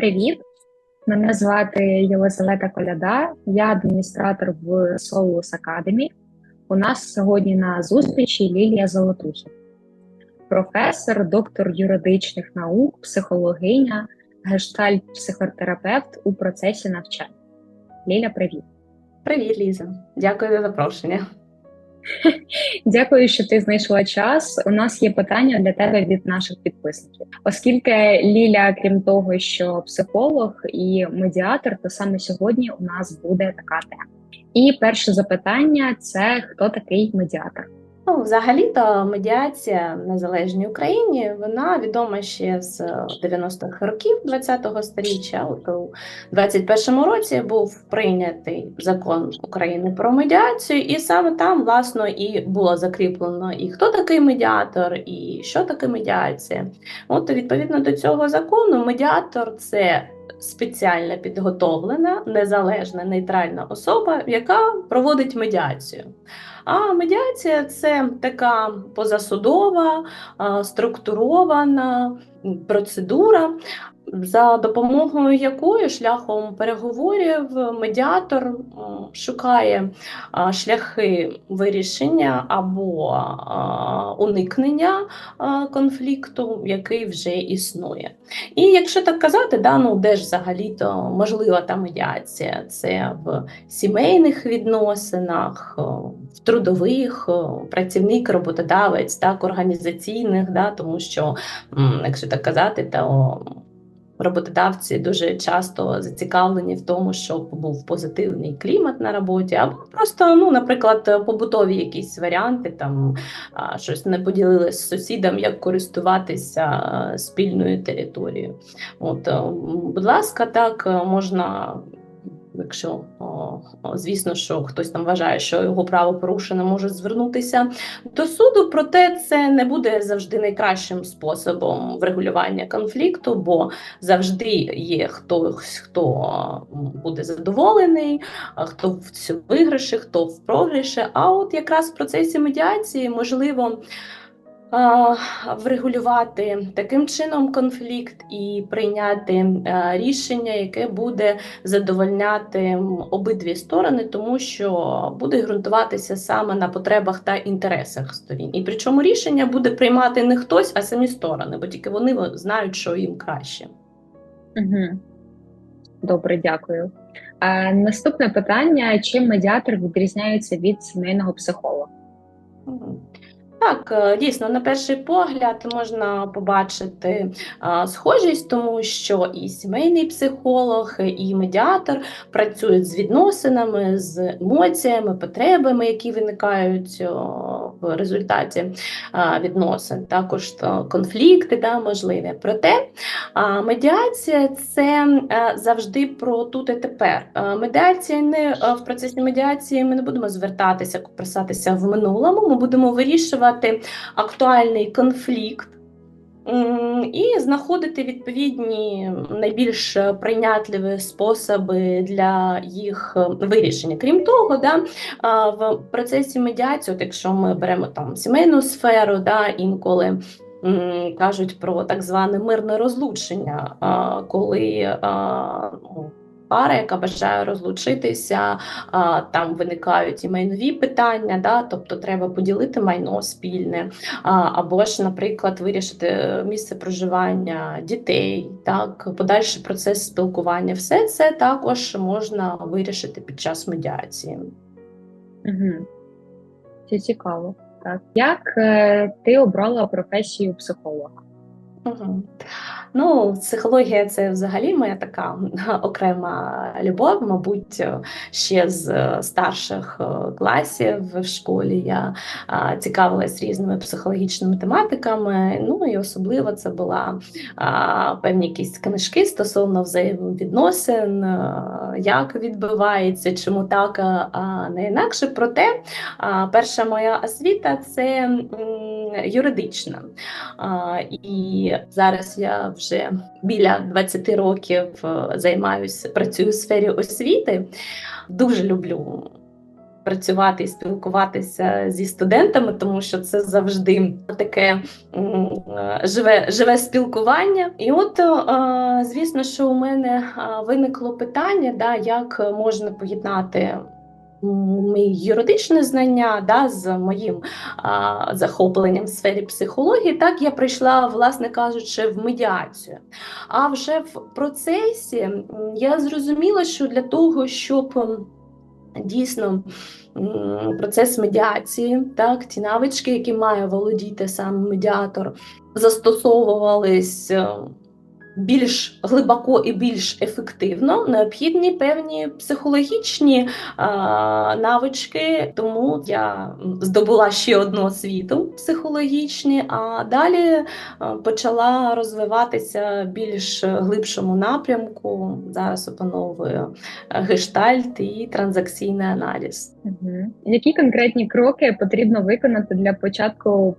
Привіт! Мене звати Єлизавета Коляда, я адміністратор в Solus Academy. У нас сьогодні на зустрічі Лілія Золотухів, професор, доктор юридичних наук, психологиня, гештальт-психотерапевт у процесі навчання. Ліля, привіт! Привіт, Ліза. Дякую за запрошення. Дякую, що ти знайшла час. У нас є питання для тебе від наших підписників, оскільки Ліля, крім того, що психолог і медіатор, то саме сьогодні у нас буде така тема. І перше запитання це хто такий медіатор? Ну, взагалі-то медіація в незалежній Україні вона відома ще з 90-х років 20-го століття. От у 21-му році був прийнятий закон України про медіацію, і саме там, власно, і було закріплено і хто такий медіатор, і що таке медіація. От відповідно до цього закону, медіатор це. Спеціально підготовлена, незалежна нейтральна особа, яка проводить медіацію. А медіація це така позасудова, структурована процедура, за допомогою якої шляхом переговорів медіатор шукає шляхи вирішення або уникнення конфлікту, який вже існує. І якщо так казати, да, ну де ж взагалі-то можлива та медіація? Це в сімейних відносинах, в трудових, працівник, роботодавець, так, організаційних, да, тому що, якщо так казати, то роботодавці дуже часто зацікавлені в тому, щоб був позитивний клімат на роботі, або просто, ну, наприклад, побутові якісь варіанти, там щось не поділили з сусідом, як користуватися спільною територією. От, будь ласка, так можна Якщо, звісно, що хтось там вважає, що його право порушено, може звернутися до суду, проте це не буде завжди найкращим способом врегулювання конфлікту, бо завжди є хтось, хто буде задоволений, хто в виграші, хто в програші. А от якраз в процесі медіації можливо врегулювати таким чином конфлікт і прийняти е, рішення, яке буде задовольняти обидві сторони, тому що буде ґрунтуватися саме на потребах та інтересах сторін. І причому рішення буде приймати не хтось, а самі сторони, бо тільки вони знають, що їм краще. Угу. Добре, дякую. А, Наступне питання: чим медіатор відрізняється від сімейного психолога? Так, е, дійсно, на перший погляд можна побачити схожість, тому що і сімейний психолог, і медіатор працюють з відносинами, з емоціями, потребами, які виникають в результаті відносин, також конфлікти да, можливі. Проте медіація це е, завжди про тут і тепер. Медіація не в процесі медіації ми не будемо звертатися, писатися в минулому, ми будемо вирішувати вирішувати актуальний конфлікт. І знаходити відповідні найбільш прийнятливі способи для їх вирішення. Крім того, да, в процесі медіації, от якщо ми беремо там сімейну сферу, да, інколи кажуть про так зване мирне розлучення, коли пара, яка бажає розлучитися, там виникають і майнові питання, да, тобто треба поділити майно спільне, або ж, наприклад, вирішити місце проживання дітей, так, подальший процес спілкування. Все це також можна вирішити під час медіації. Угу. Це цікаво. Так. Як е, ти обрала професію психолога? Угу. Ну, психологія це взагалі моя така окрема любов. Мабуть, ще з старших е, класів в школі я цікавилась різними психологічними тематиками. Ну і особливо це була певні якісь книжки стосовно взаємовідносин, е, як відбувається, чому так, а не інакше. Проте перша моя освіта це юридична. І зараз я вже біля 20 років е, займаюся, працюю в сфері освіти. Дуже люблю працювати і спілкуватися зі студентами, тому що це завжди таке е, живе, живе спілкування. І от, е, звісно, що у мене виникло питання, да, як можна поєднати. Мої юридичне знання да, з моїм а, захопленням в сфері психології, так я прийшла, власне кажучи, в медіацію. А вже в процесі я зрозуміла, що для того, щоб дійсно процес медіації, так, ті навички, які має володіти сам медіатор, застосовувались більш глибоко і більш ефективно, необхідні певні психологічні а, навички. Тому я здобула ще одну освіту психологічні, а далі почала розвиватися більш глибшому напрямку. Зараз опановую е, гештальт і транзакційний аналіз. Угу. Які конкретні кроки потрібно виконати для початку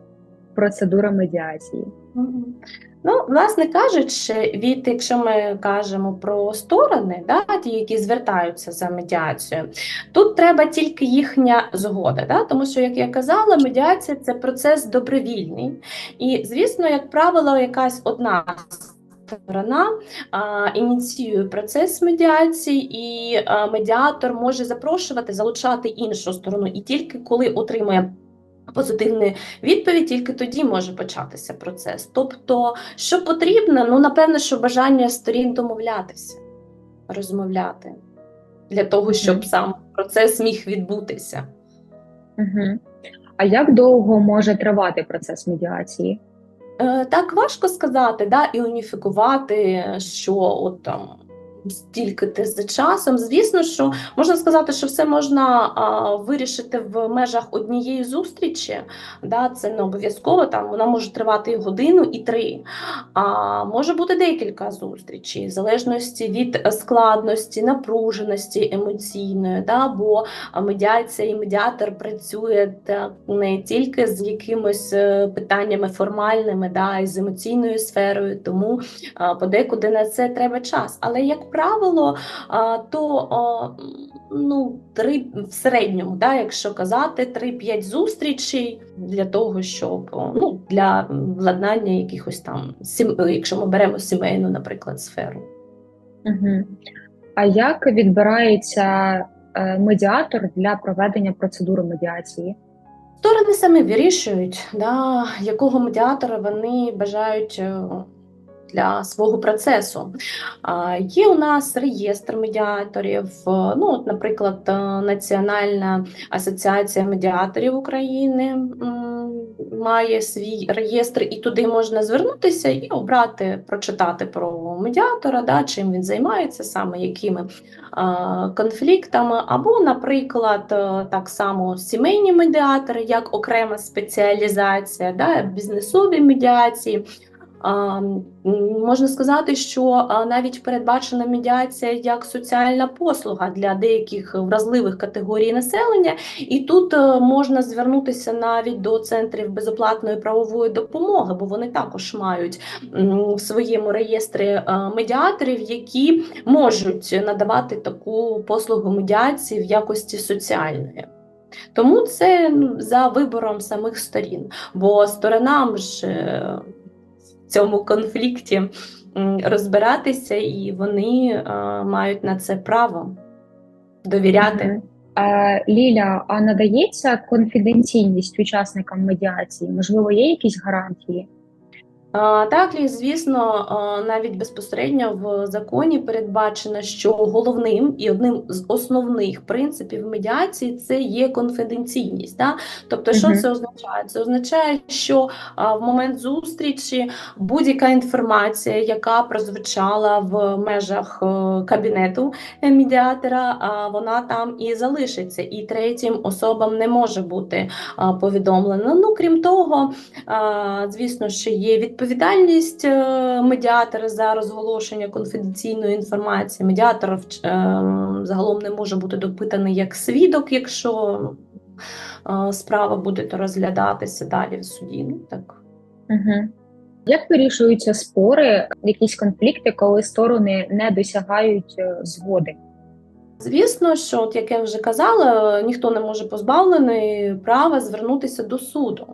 процедури медіації? Мгм. Ну, власне кажучи, від якщо ми кажемо про сторони, да, ті, які звертаються за медіацією, тут треба тільки їхня згода, да, тому що, як я казала, медіація це процес добровільний, і, звісно, як правило, якась одна сторона ініціює процес медіації, і а, медіатор може запрошувати, залучати іншу сторону, і тільки коли отримує позитивну відповідь, тільки тоді може початися процес. Тобто, що потрібно, ну напевно, що бажання сторін домовлятися, розмовляти для того, щоб Мгм. сам процес міг відбутися. Угу. А як довго може тривати процес медіації? Е, Так важко сказати, да, і уніфікувати, що от там стільки ти за часом. Звісно, що можна сказати, що все можна а, вирішити в межах однієї зустрічі. Да, це не обов'язково там вона може тривати і годину, і три. А може бути декілька зустрічей, в залежності від складності, напруженості емоційної, да, бо медіація і медіатор працює так не тільки з якимись е, питаннями формальними, да, й з емоційною сферою, тому а, подекуди на це треба час. Але як правило, то ну, три в середньому, да, якщо казати, 3-5 зустрічей для того, щоб ну, для владнання якихось там сім, якщо ми беремо сімейну, наприклад, сферу. Угу. А як відбирається е, медіатор для проведення процедури медіації? Сторони самі вирішують, да, якого медіатора вони бажають е, для свого процесу. Є у нас реєстр медіаторів. Ну, от, наприклад, е, Національна асоціація медіаторів України має свій реєстр, і туди можна звернутися і обрати, прочитати про медіатора, да, чим він займається, саме якими конфліктами, або, наприклад, е, так само сімейні медіатори, як окрема спеціалізація, да, бізнесові медіації. Можна сказати, що навіть передбачена медіація як соціальна послуга для деяких вразливих категорій населення, і тут е, можна звернутися навіть до центрів безоплатної правової допомоги, бо вони також мають в своєму реєстрі е, медіаторів, які можуть надавати таку послугу медіації в якості соціальної. Тому це за вибором самих сторін, бо сторонам ж цьому конфлікті розбиратися, і вони е, мають на це право довіряти. Ліля, а надається конфіденційність учасникам медіації? Можливо, є якісь гарантії? Так, Лі, звісно, навіть безпосередньо в законі передбачено, що головним і одним з основних принципів медіації це є конфіденційність. Да? Тобто, що це означає? Це означає, що в момент зустрічі будь-яка інформація, яка прозвучала в межах е, кабінету е, медіатора, вона там і залишиться, і третім особам не може бути повідомлено. Ну, крім того, Звісно, що є відповідальність е, медіатора за розголошення конфіденційної інформації. Медіатор е, загалом не може бути допитаний як свідок, якщо е, справа буде розглядатися далі в суді. Ну, так. Угу. Як вирішуються спори, якісь конфлікти, коли сторони не досягають згоди? Звісно, що, от як я вже казала, ніхто не може позбавлений права звернутися до суду.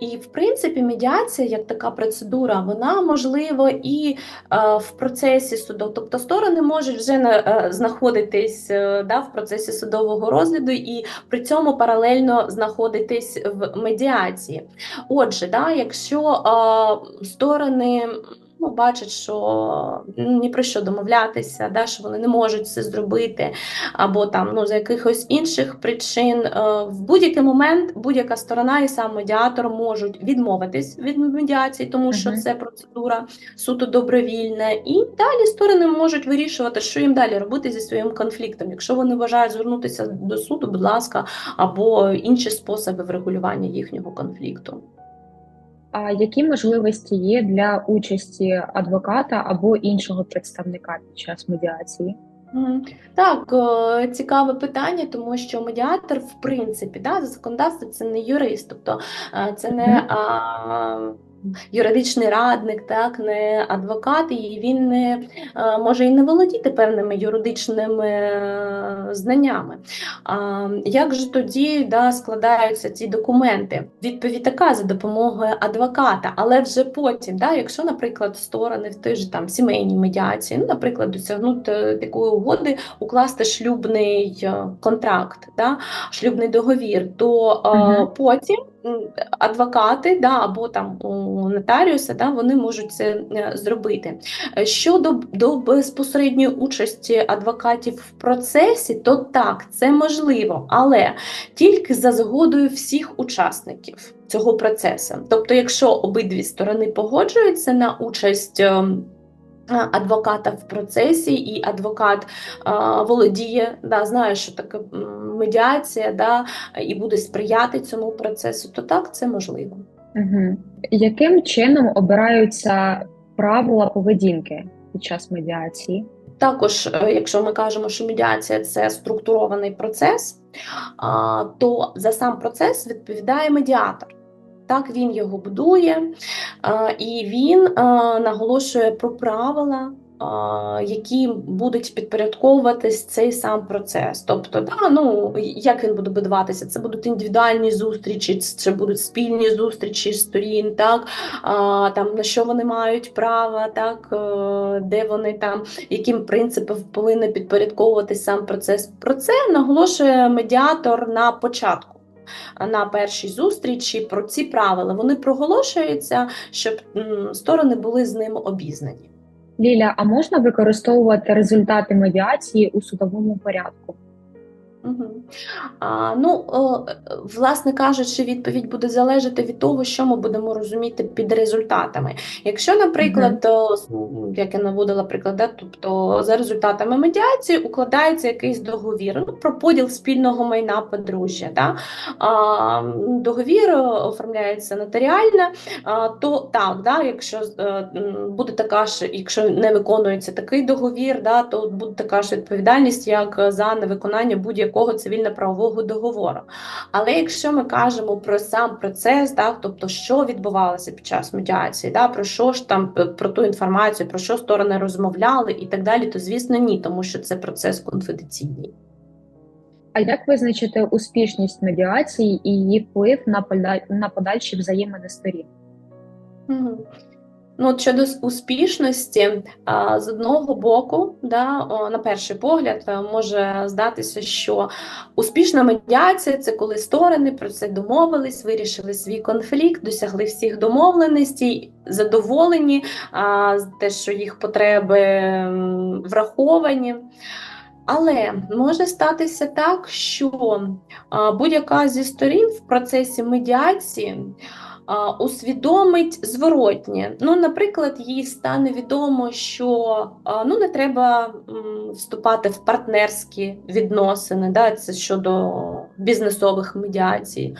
І, в принципі, медіація як така процедура, вона можлива і е, в процесі суду. Тобто сторони можуть вже е, знаходитись е, да, в процесі судового розгляду і при цьому паралельно знаходитись в медіації. Отже, да, якщо сторони ну, бачать, що ні про що домовлятися, да, що вони не можуть це зробити, або там ну, за якихось інших причин. Е, в будь-який момент будь-яка сторона і сам медіатор можуть відмовитись від медіації, тому що це процедура суто добровільна, і далі сторони можуть вирішувати, що їм далі робити зі своїм конфліктом. Якщо вони бажають звернутися до суду, будь ласка, або інші способи врегулювання їхнього конфлікту. А які можливості є для участі адвоката або іншого представника під час медіації? Так, е, цікаве питання, тому що медіатор, в принципі, да, за законодавством це не юрист, тобто е, це не юридичний радник, так, не адвокат, і він не е, може і не володіти певними юридичними е, знаннями. А, як же тоді да, складаються ці документи? Відповідь така за допомогою адвоката, але вже потім, да, якщо, наприклад, сторони в той же там сімейній медіації, ну, наприклад, досягнути такої угоди, укласти шлюбний е, контракт, да, шлюбний договір, то е, Мгм. потім адвокати да, або там у нотаріуса да, вони можуть це е, зробити. Е, Щодо до безпосередньої участі адвокатів в процесі, то так, це можливо, але тільки за згодою всіх учасників цього процесу. Тобто, якщо обидві сторони погоджуються на участь. А, Адвоката в процесі, і адвокат а, володіє, да, знає, що таке медіація, да, і буде сприяти цьому процесу, то так це можливо. Угу. Яким чином обираються правила поведінки під час медіації? Також, е, якщо ми кажемо, що медіація це структурований процес, то за сам процес відповідає медіатор. Так, він його будує, і він наголошує про правила, які будуть підпорядковуватись цей сам процес. Тобто, да, ну, як він буде будуватися? Це будуть індивідуальні зустрічі, це будуть спільні зустрічі сторін, так, а, там, на що вони мають право, так, е, де вони там яким принципам повинен підпорядковуватись сам процес. Про це наголошує медіатор на початку. На першій зустрічі про ці правила вони проголошуються, щоб сторони були з ним обізнані. Ліля, а можна використовувати результати медіації у судовому порядку? Угу. А, ну, е, власне кажучи, відповідь буде залежати від того, що ми будемо розуміти під результатами. Якщо, наприклад, с- як я наводила приклад, да, тобто за результатами медіації укладається якийсь договір ну, про поділ спільного майна подружжя. Да? А, договір е, оформляється нотаріально, а, то так, да, якщо буде така ж, якщо не виконується такий договір, да, то буде така ж відповідальність, як за невиконання будь-якого цивільно-правового договору. Але якщо ми кажемо про сам процес, так, тобто що відбувалося під час медіації, да, про що ж там е, про ту інформацію, про що сторони розмовляли і так далі, то звісно ні, тому що це процес конфіденційний. А як визначити успішність медіації і її вплив на пода- на подальші взаємини сторін? Мгм. Ну, от щодо успішності, з одного боку, да, на перший погляд, е, може здатися, що успішна медіація це коли сторони про це домовились, вирішили свій конфлікт, досягли всіх домовленостей, задоволені, те, що їх потреби враховані. Але може статися так, що будь-яка зі сторін в процесі медіації усвідомить зворотнє. Ну, наприклад, їй стане відомо, що ну, не треба вступати в партнерські відносини, да, це щодо бізнесових медіацій,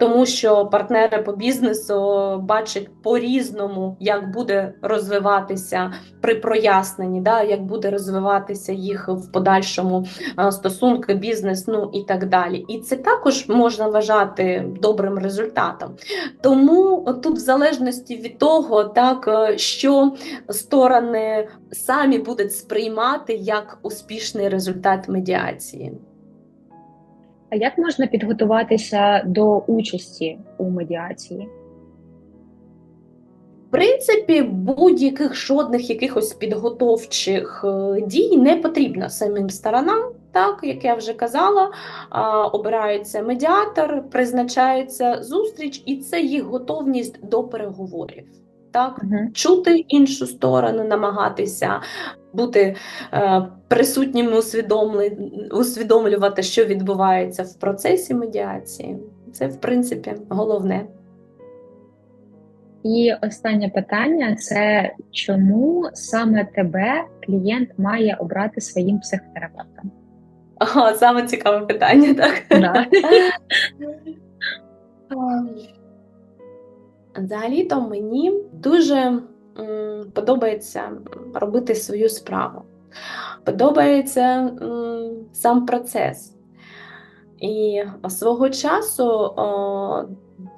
тому що партнери по бізнесу бачать по-різному, як буде розвиватися при проясненні, да, як буде розвиватися їх в подальшому стосунки, бізнес, ну і так далі. І це також можна вважати добрим результатом. Тому тут, в залежності від того, так, е, що сторони самі будуть сприймати як успішний результат медіації. А як можна підготуватися до участі у медіації? В принципі, будь-яких жодних якихось підготовчих е, дій не потрібно самим сторонам. Так, як я вже казала, обирається медіатор, призначається зустріч, і це їх готовність до переговорів. Так, Угу. чути іншу сторону, намагатися бути е, присутніми, усвідомлювати, що відбувається в процесі медіації. Це, в принципі, головне. І останнє питання це чому саме тебе клієнт має обрати своїм психотерапевтом? Ага, саме цікаве питання, так? Да. Взагалі-то мені дуже подобається робити свою справу. Подобається сам процес. І свого часу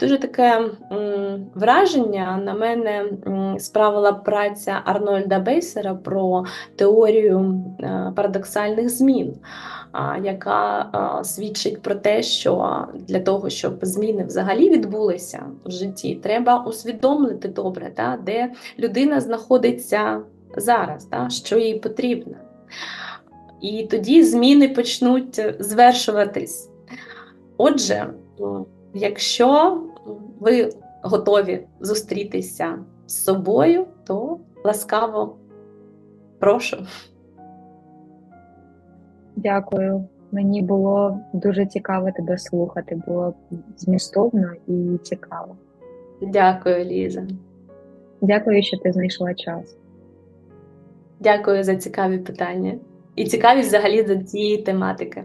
дуже таке враження на мене справила праця Арнольда Бейсера про теорію е, парадоксальних змін, яка свідчить про те, що для того, щоб зміни взагалі відбулися в житті, треба усвідомити добре, та, де людина знаходиться зараз, та, що їй потрібно. І тоді зміни почнуть звершуватись. Отже, якщо ви готові зустрітися з собою, то ласкаво прошу. Дякую. Мені було дуже цікаво тебе слухати. Було змістовно і цікаво. Дякую, Ліза. Дякую, що ти знайшла час. Дякую за цікаві питання і цікавість взагалі за цієї тематики.